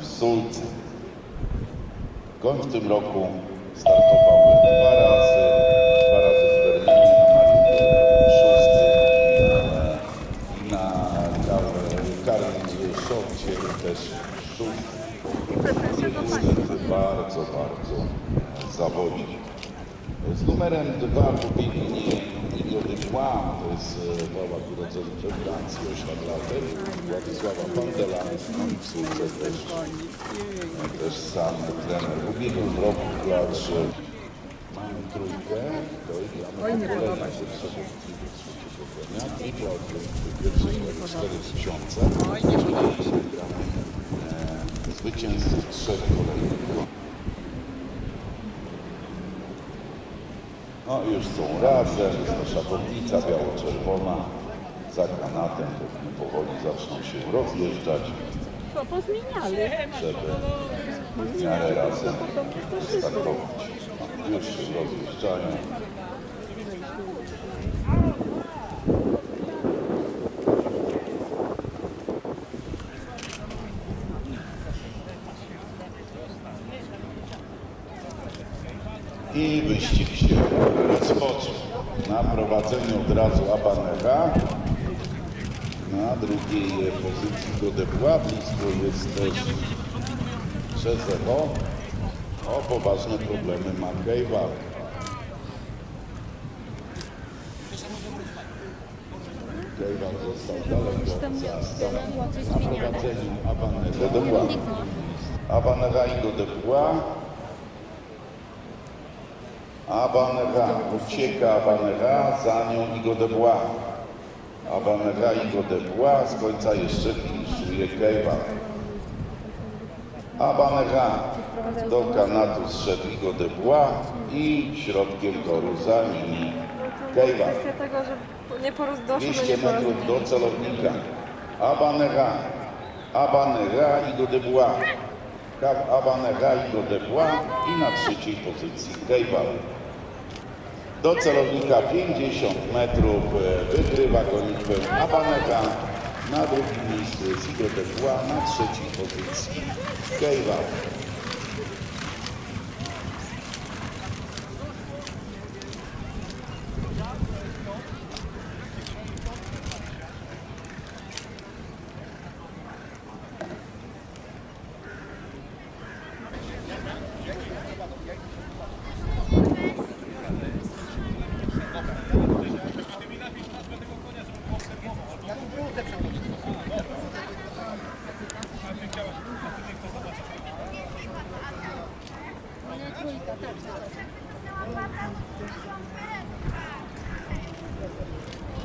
w Sulce. Goń w tym roku startowały dwa razy, dwa razy w Berlinie na Mariupol, szósty i na, karnym szorcie też szósty. Niestety bardzo, bardzo zawodzi. Z numerem dwa pobiegnie Igor Dubois, to jest e, Wałak urodzony we Francji, 8 lat, Władysława Pandela, w Sulce też, e, też sam trener. W ubiegłym roku klacz e, mamy trójkę, to i gramy po kolei pierwszego trzeciego dnia, tripla od pierwszego 4000, czyli gramy e, zwycięzców trzech kolejnych No już są razem, jest nasza szachownica biało-czerwona za granatem, pewnie powoli zaczną się rozjeżdżać, To pozmieniali. żeby w miarę razem startować. No, już się rozjeżdżają. I wyścig się rozpoczął. Na prowadzeniu od razu Abanera. Na drugiej pozycji Godebła. Blisko jest też Trzezewo. O, poważne problemy ma Kejwal. Kejwal został daleko za stołem. Na prowadzeniu Abanera. Godebła. Abanera i Godebła. Abanera, ucieka Abanera, za nią Igo de Bois. Abanera, Igo de Bois, z końca jeszcze finiszuje Kejwa. Abanera, do kanatu zszedł Igo de Bois i środkiem toru za nimi Kejwa. Kwestia tego, że nie do 200 metrów do celownika. Abanera, Abanera, Igo de De Bois i na trzeciej pozycji Kejwa. Do celownika 50 metrów e, wygrywa gonitwę Abaneka. Na drugim miejscu Depła, na trzeciej pozycji Kejwal. 先生はパパの人に言わんといてください。